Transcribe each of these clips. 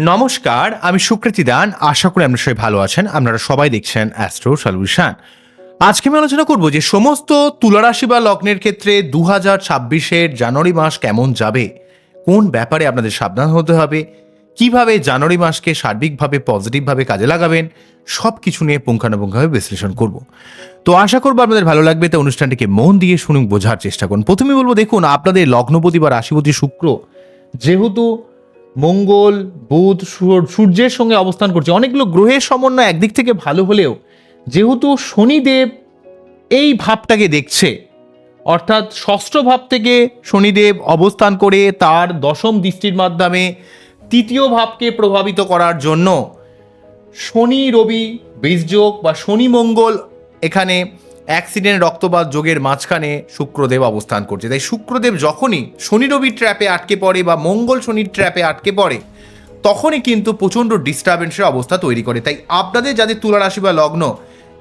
নমস্কার, আমি সুকৃতি দান। আশা করি আপনার সবাই ভালো আছেন। আপনারা সবাই দেখছেন অ্যাস্ট্রো সলিউশন আজকে আমি আলোচনা করব যে সমস্ত তুলারাশি বা লগ্নের ক্ষেত্রে দু হাজার ছাব্বিশের জানুয়ারি মাস কেমন যাবে? কোন ব্যাপারে আপনাদের সাবধান হতে হবে? কীভাবে জানুয়ারি মাসকে সার্বিকভাবে, পজিটিভভাবে কাজে লাগাবেন? সব কিছু নিয়ে পুঙ্খানুপুঙ্খাভাবে বিশ্লেষণ করব। তো আশা করব আপনাদের ভালো লাগবে তো অনুষ্ঠানটিকে মন দিয়ে শুনুন, বোঝার চেষ্টা করুন। প্রথমে বলব, দেখুন, আপনাদের লগ্নপতি বা রাশিপতি শুক্র, যেহেতু মঙ্গল, বুধ সূর্যের সঙ্গে অবস্থান করছে। অনেকগুলো গ্রহের সমন্বয় একদিক থেকে ভালো হলেও যেহেতু শনিদেব এই ভাবটাকে দেখছে, অর্থাৎ ষষ্ঠ ভাব থেকে শনিদেব অবস্থান করে তার দশম দৃষ্টির মাধ্যমে তৃতীয় ভাবকে প্রভাবিত করার জন্য শনি, রবি বীজযোগ বা শনি, মঙ্গল এখানে অ্যাক্সিডেন্ট, রক্তপাত যোগের মাঝখানে শুক্রদেব অবস্থান করছে। তাই শুক্রদেব যখনই শনি রবির ট্র্যাপে আটকে পড়ে বা মঙ্গল শনির ট্র্যাপে আটকে পড়ে, তখনই কিন্তু প্রচণ্ড ডিস্টারবেন্সের অবস্থা তৈরি করে। তাই আপনাদের যাদের তুলা রাশি বা লগ্ন,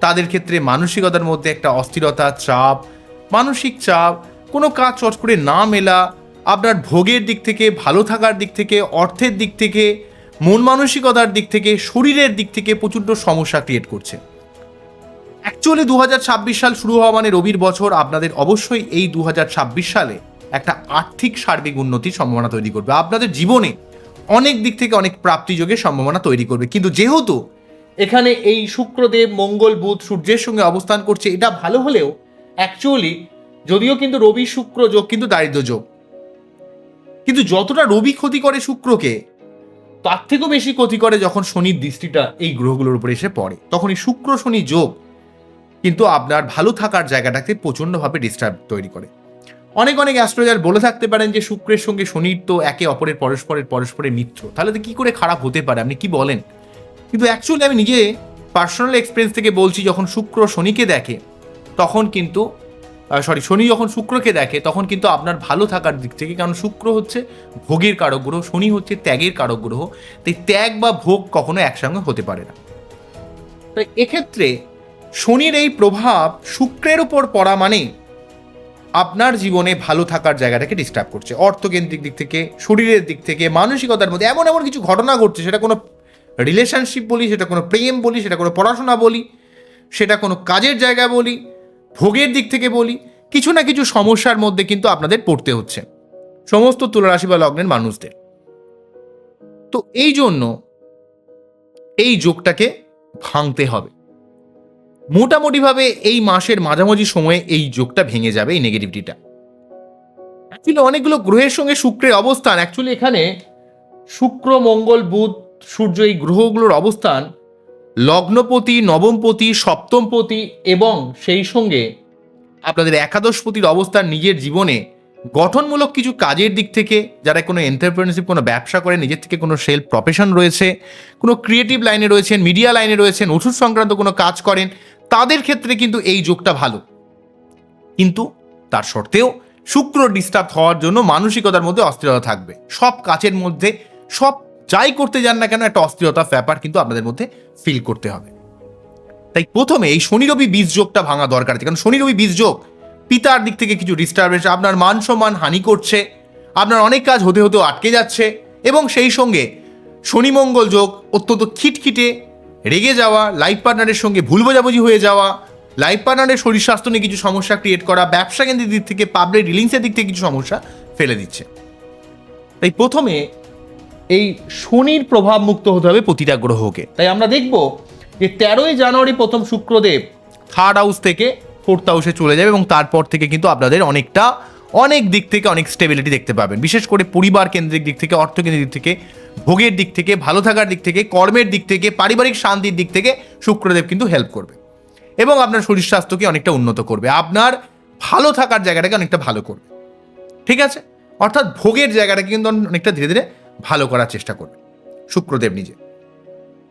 তাদের ক্ষেত্রে মানসিকতার মধ্যে একটা অস্থিরতা, চাপ, মানসিক চাপ, কোনো কাজ চট করে না মেলা, আপনার ভোগের দিক থেকে, ভালো থাকার দিক থেকে, অর্থের দিক থেকে, মন মানসিকতার দিক থেকে, শরীরের দিক থেকে প্রচণ্ড সমস্যা ক্রিয়েট করছে। অ্যাকচুয়ালি দু হাজার ছাব্বিশ সাল শুরু হওয়া মানে রবির বছর। আপনাদের অবশ্যই এই দু হাজার ছাব্বিশ সালে একটা আর্থিক সার্বিক উন্নতির সম্ভাবনা তৈরি করবে। আপনাদের জীবনে অনেক দিক থেকে অনেক প্রাপ্তিযোগের সম্ভাবনা তৈরি করবে। কিন্তু যেহেতু এখানে এই শুক্রদেব, মঙ্গল, বুধ, সূর্যের সঙ্গে অবস্থান করছে, এটা ভালো হলেও অ্যাকচুয়ালি যদিও কিন্তু রবি শুক্র যোগ কিন্তু দারিদ্র যোগ। কিন্তু যতটা রবি ক্ষতি করে শুক্রকে, তার থেকেও বেশি ক্ষতি করে যখন শনির দৃষ্টিটা এই গ্রহগুলোর উপরে এসে পড়ে। তখন এই শুক্র শনি যোগ কিন্তু আপনার ভালো থাকার জায়গাটাকে প্রচণ্ডভাবে ডিস্টার্ব তৈরি করে। অনেক অনেক অ্যাস্ট্রোলজার বলে থাকতে পারেন যে, শুক্রের সঙ্গে শনির তো একে অপরের পরস্পরের পরস্পরের মিত্র। তাহলে তো কী করে খারাপ হতে পারে? আপনি কি বলেন? কিন্তু অ্যাকচুয়ালি আমি নিজে পার্সোনাল এক্সপিরিয়েন্স থেকে বলছি, যখন শুক্র শনিকে দেখে, তখন কিন্তু সরি শনি যখন শুক্রকে দেখে, তখন কিন্তু আপনার ভালো থাকার দিক থেকে, কারণ শুক্র হচ্ছে ভোগের কারক গ্রহ, শনি হচ্ছে ত্যাগের কারক গ্রহ। তাই ত্যাগ বা ভোগ কখনো একসঙ্গে হতে পারে না। তাই এক্ষেত্রে শনির এই প্রভাব শুক্রের উপর পড়া মানে আপনার জীবনে ভালো থাকার জায়গাটাকে ডিস্টার্ব করছে। অর্থকেন্দ্রিক দিক থেকে, শরীরের দিক থেকে, মানসিকতার মধ্যে এমন এমন কিছু ঘটনা ঘটছে, সেটা কোনো রিলেশনশিপ বলি, সেটা কোনো প্রেম বলি, সেটা কোনো পড়াশোনা বলি, সেটা কোনো কাজের জায়গা বলি, ভোগের দিক থেকে বলি, কিছু না কিছু সমস্যার মধ্যে কিন্তু আপনাদের পড়তে হচ্ছে। সমস্ত তুলারাশি বা লগ্নের মানুষদের। তো এই জন্য এই যোগটাকে ভাঙতে হবে। মোটামুটিভাবে এই মাসের মাঝামাঝি সময়ে এই যোগটা ভেঙে যাবে, এই নেগেটিভিটিটা অ্যাকচুয়ালি অনেকগুলো গ্রহের সঙ্গে শুক্রের অবস্থান। অ্যাকচুয়ালি এখানে শুক্র, মঙ্গল, বুধ, সূর্য এই গ্রহগুলোর অবস্থান। লগ্নপতি, নবমপতি, সপ্তমপতি এবং সেই সঙ্গে আপনাদের একাদশপতির অবস্থান নিজের জীবনে। গঠনমূলক কিছু কাজের দিক থেকে যারা কোনো এন্টারপ্রেনারশিপ কোনো ব্যবসা করে নিজের থেকে কোনো সেলফ প্রফেশন রয়েছে, কোনো ক্রিয়েটিভ লাইনে রয়েছেন মিডিয়া লাইনে রয়েছেন, ওষুধ সংক্রান্ত কোনো কাজ করেন তাদের ক্ষেত্রে কিন্তু এই যোগটা ভালো। কিন্তু তার সত্ত্বেও শুক্র ডিস্টার্ব হওয়ার জন্য মানসিকতার মধ্যে অস্থিরতা থাকবে। সব কাজের মধ্যে, সব যাই করতে যান না কেন একটা অস্থিরতার ব্যাপার কিন্তু আপনাদের মধ্যে ফিল করতে হবে। তাই প্রথমে এই শনি রবি বীজ যোগটা ভাঙা দরকার আছে। কারণ শনি রবি বীজ যোগ, পিতার দিক থেকে কিছু ডিস্টারবেন্স আপনার মান সম্মান হানি করছে, আপনার অনেক কাজ হতে হতেও আটকে যাচ্ছে এবং সেই সঙ্গে শনি মঙ্গল যোগ অত্যন্ত খিটখিটে রেগে যাওয়া লাইফ পার্টনারের সঙ্গে ভুল বোঝাবুঝি হয়ে যাওয়া লাইফ পার্টনারের শরীর স্বাস্থ্য নিয়ে কিছু সমস্যা ক্রিয়েট করা, ব্যবসা কেন্দ্রের দিক থেকে পাবলিক রিলিংসের দিক থেকে কিছু সমস্যা ফেলে দিচ্ছে। তাই প্রথমে এই শনির প্রভাব মুক্ত হতে হবে প্রতিটা গ্রহকে। তাই আমরা দেখব যে তেরোই জানুয়ারি প্রথম শুক্রদেব থার্ড হাউস থেকে ফোর্থ হাউসে চলে যাবে এবং তারপর থেকে কিন্তু আপনাদের অনেকটা, অনেক দিক থেকে অনেক স্টেবিলিটি দেখতে পাবেন। বিশেষ করে পরিবার কেন্দ্রিক দিক থেকে অর্থকেন্দ্রিক দিক থেকে ভোগের দিক থেকে, ভালো থাকার দিক থেকে, কর্মের দিক থেকে, পারিবারিক শান্তির দিক থেকে শুক্রদেব কিন্তু হেল্প করবে। এবং আপনার শরীর স্বাস্থ্যকে অনেকটা উন্নত করবে। আপনার ভালো থাকার জায়গাটাকে অনেকটা ভালো করবে। ঠিক আছে? অর্থাৎ ভোগের জায়গাটাকে কিন্তু অনেকটা ধীরে ধীরে ভালো করার চেষ্টা করবে। শুক্রদেব নিজে।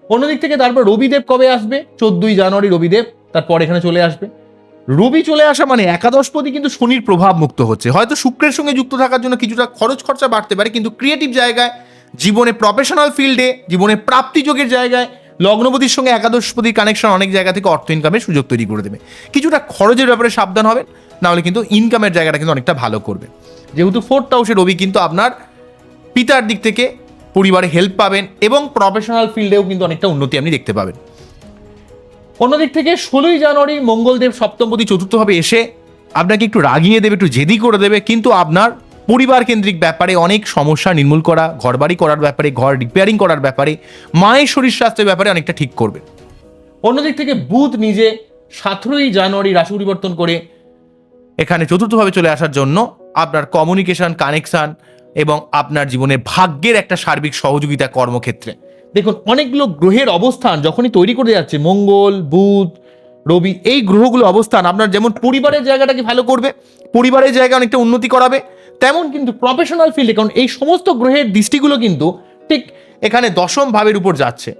অন্যদিক থেকে তারপর রবিদেব কবে আসবে? চোদ্দই জানুয়ারি রবিদেব, তারপর এখানে চলে আসবে। রবি চলে আসা মানে একাদশপতি কিন্তু শনির প্রভাব মুক্ত হচ্ছে। হয়তো শুক্রের সঙ্গে যুক্ত থাকার জন্য কিছুটা খরচ খরচা বাড়তে পারে, কিন্তু ক্রিয়েটিভ জায়গায় জীবনে প্রফেশনাল ফিল্ডে জীবনে প্রাপ্তিযোগের জায়গায় লগ্নপতির সঙ্গে একাদশপতির কানেকশন অনেক জায়গা থেকে অর্থ ইনকামের সুযোগ তৈরি করে দেবে। কিছুটা খরচের ব্যাপারে সাবধান হবেন, নাহলে কিন্তু ইনকামের জায়গাটা কিন্তু অনেকটা ভালো করবে। যেহেতু ফোর্থ হাউসে রবি কিন্তু আপনার পিতার দিক থেকে পরিবারে হেল্প পাবেন এবং প্রফেশনাল ফিল্ডেও কিন্তু অনেকটা উন্নতি আপনি দেখতে পাবেন। অন্যদিক থেকে ষোলোই জানুয়ারি মঙ্গলদেব সপ্তমপতি চতুর্থভাবে এসে আপনাকে একটু রাগিয়ে দেবে, একটু জেদি করে দেবে, কিন্তু আপনার পরিবার কেন্দ্রিক ব্যাপারে অনেক সমস্যা নির্মূল করা ঘরবাড়ি করার ব্যাপারে ঘর রিপেয়ারিং করার ব্যাপারে মায়ের শরীর স্বাস্থ্যের ব্যাপারে অনেকটা ঠিক করবে। অন্যদিক থেকে বুধ নিজে সতেরোই জানুয়ারি রাশি পরিবর্তন করে এখানে চতুর্থভাবে চলে আসার জন্য আপনার কমিউনিকেশন কানেকশান এবং আপনার জীবনে ভাগ্যের একটা সার্বিক সহযোগিতা কর্মক্ষেত্রে। দেখুন অনেকগুলো গ্রহের অবস্থান যখনই তৈরি করে যাচ্ছে মঙ্গল বুধ রবি এই গ্রহগুলো অবস্থান আপনার যেমন পরিবারের জায়গাটাকে ভালো করবে পরিবারের জায়গা অনেকটা উন্নতি করাবে তেমন কিন্তু প্রফেশনাল ফিল্ডে কারণ এই সমস্ত গ্রহের দৃষ্টিগুলো কিন্তু ঠিক এখানে দশম ভাবের উপর যাচ্ছে।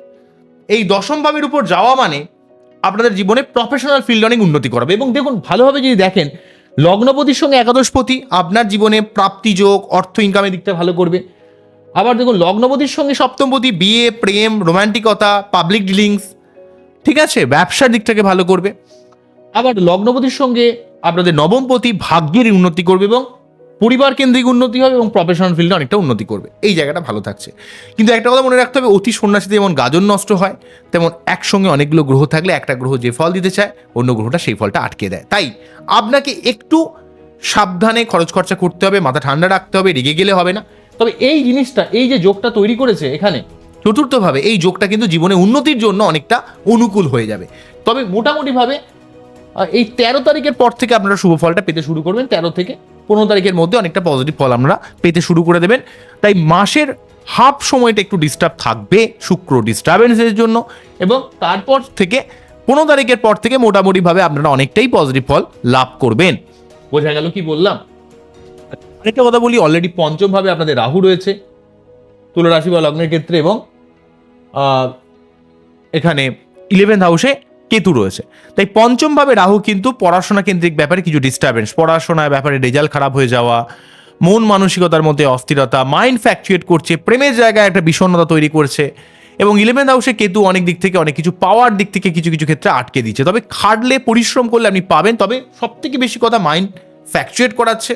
এই দশম ভাবের উপর যাওয়া মানে আপনাদের জীবনে প্রফেশনাল ফিল্ডে অনেক উন্নতি করাবে। এবং দেখুন, ভালোভাবে যদি দেখেন, লগ্নপতির সঙ্গে একাদশপতি আপনার জীবনে প্রাপ্তি যোগ, অর্থ ইনকামের দিকটা ভালো করবে। আবার দেখুন, লগ্নপতির সঙ্গে সপ্তমপতি, বিয়ে, প্রেম, রোমান্টিকতা পাবলিক ডিলিংস ঠিক আছে? ব্যবসার দিকটাকে ভালো করবে। আবার লগ্নপতির সঙ্গে আপনাদের নবমপতি ভাগ্যের উন্নতি করবে এবং পরিবার কেন্দ্রিক উন্নতি হবে এবং প্রফেশনাল ফিল্ডে অনেকটা উন্নতি করবে। এই জায়গাটা ভালো থাকছে। কিন্তু একটা কথা মনে রাখতে হবে, অতি সন্ন্যাসীতে যেমন গাজন নষ্ট হয়, তেমন একসঙ্গে অনেকগুলো গ্রহ থাকলে একটা গ্রহ যে ফল দিতে চায়, অন্য গ্রহটা সেই ফলটা আটকে দেয়। তাই আপনাকে একটু সাবধানে খরচ খরচা করতে হবে, মাথা ঠান্ডা রাখতে হবে, রেগে গেলে হবে না। তবে এই জিনিসটা, এই যে যোগটা তৈরি করেছে এখানে, চতুর্থভাবে এই যোগটা কিন্তু জীবনে উন্নতির জন্য অনেকটা অনুকূল হয়ে যাবে। তবে মোটামুটিভাবে এই তেরো তারিখের পর থেকে আপনারা শুভ ফলটা পেতে শুরু করবেন, তেরো থেকে পনেরো তারিখের মধ্যে অনেকটা পজিটিভ ফল আমরা পেতে শুরু করে দেবেন। তাই মাসের হাফ সময়টা একটু ডিস্টার্ব থাকবে, শুক্র ডিস্টারবেন্সের জন্য এবং তারপর থেকে পনেরো তারিখের পর থেকে মোটামুটিভাবে আপনারা অনেকটাই পজিটিভ ফল লাভ করবেন। বোঝা গেল কি বললাম? আরেকটা কথা বলি অলরেডি পঞ্চমভাবে আপনাদের রাহু রয়েছে তুলা রাশি বা লগ্নের ক্ষেত্রে এবং এখানে ইলেভেন্থ হাউসে কেতু রয়েছে। তাই পঞ্চম ভাবে রাহু কিন্তু পড়াশোনা কেন্দ্রিক ব্যাপারে কিছু ডিস্টারবেন্স পড়াশোনার ব্যাপারে রেজাল্ট খারাপ হয়ে যাওয়া, মন মানসিকতার মধ্যে অস্থিরতা মাইন্ড ফ্যাকচুয়েট করছে, প্রেমের জায়গায় একটা বিষণ্ণতা তৈরি করছে এবং ইলেভেন্থ হাউসে কেতু অনেক দিক থেকে অনেক কিছু পাওয়ার দিক থেকে কিছু কিছু ক্ষেত্রে আটকে দিচ্ছে। তবে খাটলে পরিশ্রম করলে আপনি পাবেন, তবে সব থেকে বেশি কথা মাইন্ড ফ্যাকচুয়েট করাচ্ছে।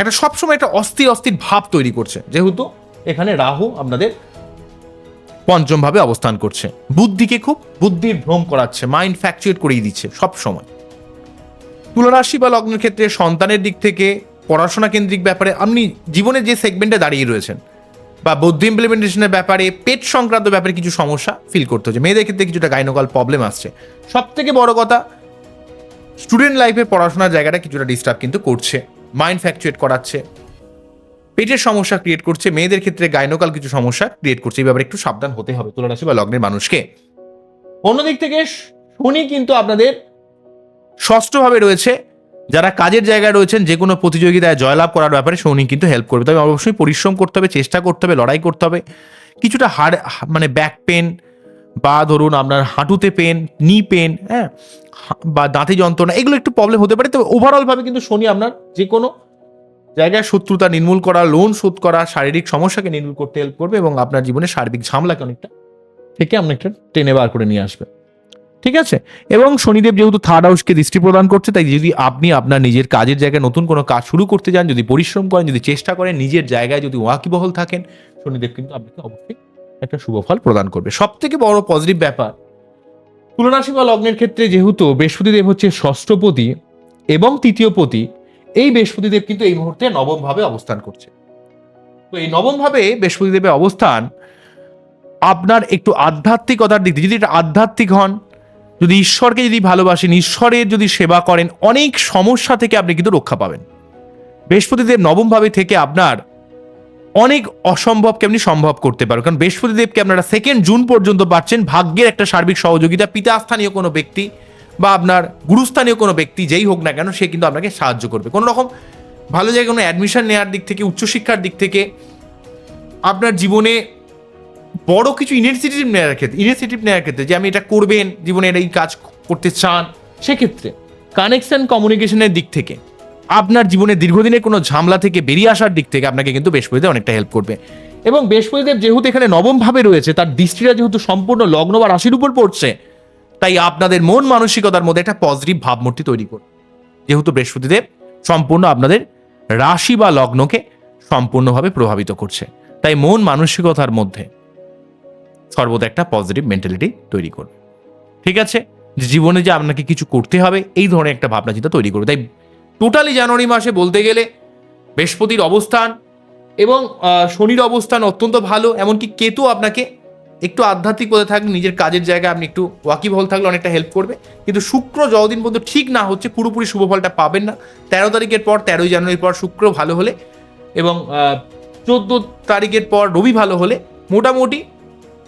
একটা সবসময় একটা অস্থির অস্থির ভাব তৈরি করছে। যেহেতু এখানে রাহু আপনাদের পঞ্চম ভাবে অবস্থান করছে। বুদ্ধিকে খুব বুদ্ধির ভ্রম করাচ্ছে মাইন্ড ফ্যাকচুয়েট করিয়ে দিচ্ছে সব সময়। তুলারাশি বা লগ্নের ক্ষেত্রে সন্তানের দিক থেকে পড়াশোনা কেন্দ্রিক ব্যাপারে আপনি জীবনে যে সেগমেন্টে দাঁড়িয়ে রয়েছেন বা বুদ্ধি ইমপ্লিমেন্টেশনের ব্যাপারে পেট সংক্রান্ত ব্যাপারে কিছু সমস্যা ফিল করতে হচ্ছে। মেয়েদের ক্ষেত্রে কিছুটা গাইনোকাল প্রবলেম আসছে। সব থেকে বড় কথা স্টুডেন্ট লাইফে পড়াশোনার জায়গাটা কিছুটা ডিস্টার্ব কিন্তু করছে মাইন্ড ফ্যাকচুয়েট করাচ্ছে। পেটের সমস্যা ক্রিয়েট করছে, মেয়েদের ক্ষেত্রে গাইনোকাল কিছু সমস্যা ক্রিয়েট করছে, এই ব্যাপারে একটু সাবধান হতে হবে তুলারাশি বা লগ্নের মানুষকে। অন্যদিক থেকে শনি কিন্তু আপনাদের ষষ্ঠভাবে রয়েছে, যারা কাজের জায়গায় রয়েছেন, যে কোনো প্রতিযোগিতায় জয়লাভ করার ব্যাপারে শনি কিন্তু হেল্প করবে। তবে অবশ্যই পরিশ্রম করতে হবে, চেষ্টা করতে হবে, লড়াই করতে হবে। কিছুটা হাড় মানে ব্যাক পেন বা ধরুন আপনার হাঁটুতে পেন নি পেন হ্যাঁ বা দাঁতে যন্ত্রণা, এগুলো একটু প্রবলেম হতে পারে। তবে ওভারঅলভাবে কিন্তু শনি আপনার যে কোনো জায়গায় শত্রুতা নির্মূল করা লোন শোধ করা, শারীরিক সমস্যাকে নির্মূল করতে হেল্প করবে এবং আপনার জীবনে সার্বিক ঝামেলাকে অনেকটা থেকে অনেকটা টেনে বার করে নিয়ে আসবে। ঠিক আছে? এবং শনিদেব যেহেতু থার্ড হাউসকে দৃষ্টি প্রদান করছে, তাই যদি আপনি আপনার নিজের কাজের জায়গায় নতুন কোনো কাজ শুরু করতে যান যদি পরিশ্রম করেন, যদি চেষ্টা করেন, নিজের জায়গায় যদি ওয়াকিবহল থাকেন, শনিদেব কিন্তু আপনাকে অবশ্যই একটা শুভ ফল প্রদান করবে। সব থেকে বড় পজিটিভ ব্যাপার তুলনাশি বা লগ্নের ক্ষেত্রে যেহেতু বৃহস্পতিদেব হচ্ছে ষষ্ঠপতি এবং তৃতীয়পতি এই বৃহস্পতিদেব কিন্তু এই মুহূর্তে নবম ভাবে অবস্থান করছে। তো এই নবম ভাবে বৃহস্পতিদেবের অবস্থান আপনার একটু আধ্যাত্মিকতার দিক যদি এটা আধ্যাত্মিক হন, যদি ঈশ্বরকে যদি ভালোবাসেন, ঈশ্বরের যদি সেবা করেন, অনেক সমস্যা থেকে আপনি কিন্তু রক্ষা পাবেন। বৃহস্পতিদেব নবম ভাবে থেকে আপনার অনেক অসম্ভবকে আপনি সম্ভব করতে পারবেন কারণ বৃহস্পতিদেবকে আপনারা সেকেন্ড জুন পর্যন্ত পাচ্ছেন। ভাগ্যের একটা সার্বিক সহযোগিতা, পিতাস্থানীয় কোনো ব্যক্তি বা আপনার গুরুস্থানীয় কোনো ব্যক্তি যেই হোক না কেন, সে কিন্তু আপনাকে সাহায্য করবে। কোনো রকম ভালো জায়গায় কোনো অ্যাডমিশন নেওয়ার দিক থেকে, উচ্চশিক্ষার দিক থেকে আপনার জীবনে বড় কিছু ইনিশিয়েটিভ নেওয়ার ক্ষেত্রে ইনিশিয়েটিভ নেওয়ার ক্ষেত্রে, যে আমি এটা করবেন, জীবনে এটা এই কাজ করতে চান, সেক্ষেত্রে কানেকশন কমিউনিকেশনের দিক থেকে, আপনার জীবনে দীর্ঘদিনের কোনো ঝামলা থেকে বেরিয়ে আসার দিক থেকে আপনাকে কিন্তু বৃহস্পতিদেব অনেকটা হেল্প করবে। এবং বৃহস্পতিদেব যেহেতু এখানে নবমভাবে রয়েছে, তার দৃষ্টিটা যেহেতু সম্পূর্ণ লগ্ন বা রাশির উপর পড়ছে তাই আপনাদের মন মানসিকতার মধ্যে একটা পজিটিভ ভাবমূর্তি তৈরি করুন। যেহেতু বৃহস্পতিদেব সম্পূর্ণ আপনাদের রাশি বা লগ্নকে সম্পূর্ণভাবে প্রভাবিত করছে। তাই মন মানসিকতার মধ্যে সর্বদা একটা পজিটিভ মেন্টালিটি তৈরি করবে ঠিক আছে? জীবনে যে আপনাকে কিছু করতে হবে, এই ধরনের একটা ভাবনা চিন্তা তৈরি করবে তাই টোটালি জানুয়ারি মাসে বলতে গেলে বৃহস্পতির অবস্থান এবং শনির অবস্থান অত্যন্ত ভালো, এমনকি কেতু আপনাকে একটু আধ্যাত্মিক পথে থাকলে নিজের কাজের জায়গায় আপনি একটু ওয়াকিবহল থাকলে অনেকটা হেল্প করবে। কিন্তু শুক্র যতদিন পর্যন্ত ঠিক না হচ্ছে, পুরোপুরি শুভ ফলটা পাবেন না। তেরো তারিখের পর, তেরোই জানুয়ারির পর শুক্র ভালো হলে এবং চোদ্দ তারিখের পর রবি ভালো হলে মোটামুটি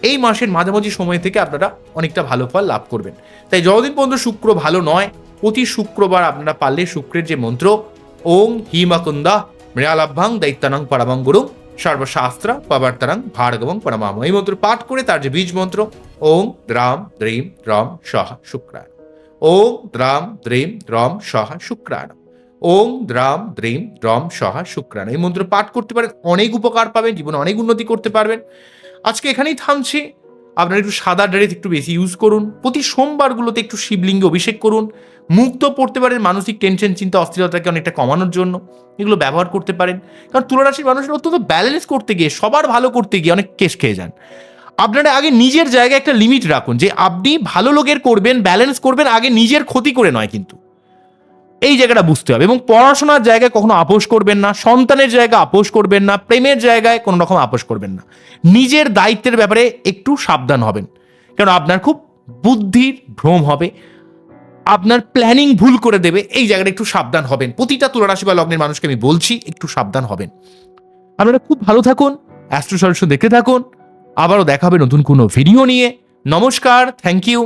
এই মাসের মাঝামাঝি সময় থেকে আপনারা অনেকটা ভালো ফল লাভ করবেন। তাই যতদিন পর্যন্ত শুক্র ভালো নয়, প্রতি শুক্রবার আপনারা পারলে শুক্রের যে মন্ত্র, ওং হিমাকুন্দা মৃয়ালাভ্যাং দৈত্যানাং পরামাং গুরুং সর্বশাস্ত্র পবর্তনাং ভার্গবং পরমাম এই মন্ত্র পাঠ করে তার যে বীজ মন্ত্র, ওং দ্রাম দ্রিম রম সহ শুক্রায় ওং দ্রাম দ্রিম রম সহ শুক্রায় ওং দ্রাম দ্রিম রম সহ শুক্রাণ। এই মন্ত্র পাঠ করতে পারেন, অনেক উপকার পাবেন, জীবনে অনেক উন্নতি করতে পারবেন। আজকে এখানেই থামছি। আপনারা একটু সাদা ড্রেস একটু বেশি ইউজ করুন। প্রতি সোমবারগুলোতে একটু শিবলিঙ্গে অভিষেক করুন। মুক্ত পড়তে পারেন, মানসিক টেনশন চিন্তা, অস্থিরতাকে অনেকটা কমানোর জন্য। এগুলো ব্যবহার করতে পারেন। কারণ তুলারাশির মানুষের অত্যন্ত ব্যালেন্স করতে গিয়ে, সবার ভালো করতে গিয়ে অনেক কেস খেয়ে যান। আপনারা আগে নিজের জায়গায় একটা লিমিট রাখুন যে, আপনি ভালো লোকের করবেন ব্যালেন্স করবেন, আগে নিজের ক্ষতি করে নয় কিন্তু। এই জায়গাটা বুঝতে হবে। এবং পড়াশোনার জায়গায় কখনো আপোষ করবেন না, সন্তানের জায়গায় আপোষ করবেন না, প্রেমের জায়গায় কোনো রকম আপোষ করবেন না। নিজের দায়িত্বের ব্যাপারে একটু সাবধান হবেন। কারণ আপনার খুব বুদ্ধির ভ্রম হবে। আপনার প্ল্যানিং ভুল করে দেবে, এই জায়গাটা একটু সাবধান হবেন। প্রতিটা তুলারাশি বা লগ্নের মানুষকে আমি বলছি, একটু সাবধান হবেন। আপনারা খুব ভালো থাকুন, অ্যাস্ট্রো সলিউশন দেখতে থাকুন, আবারও দেখাবে নতুন কোনো ভিডিও নিয়ে। নমস্কার থ্যাংক ইউ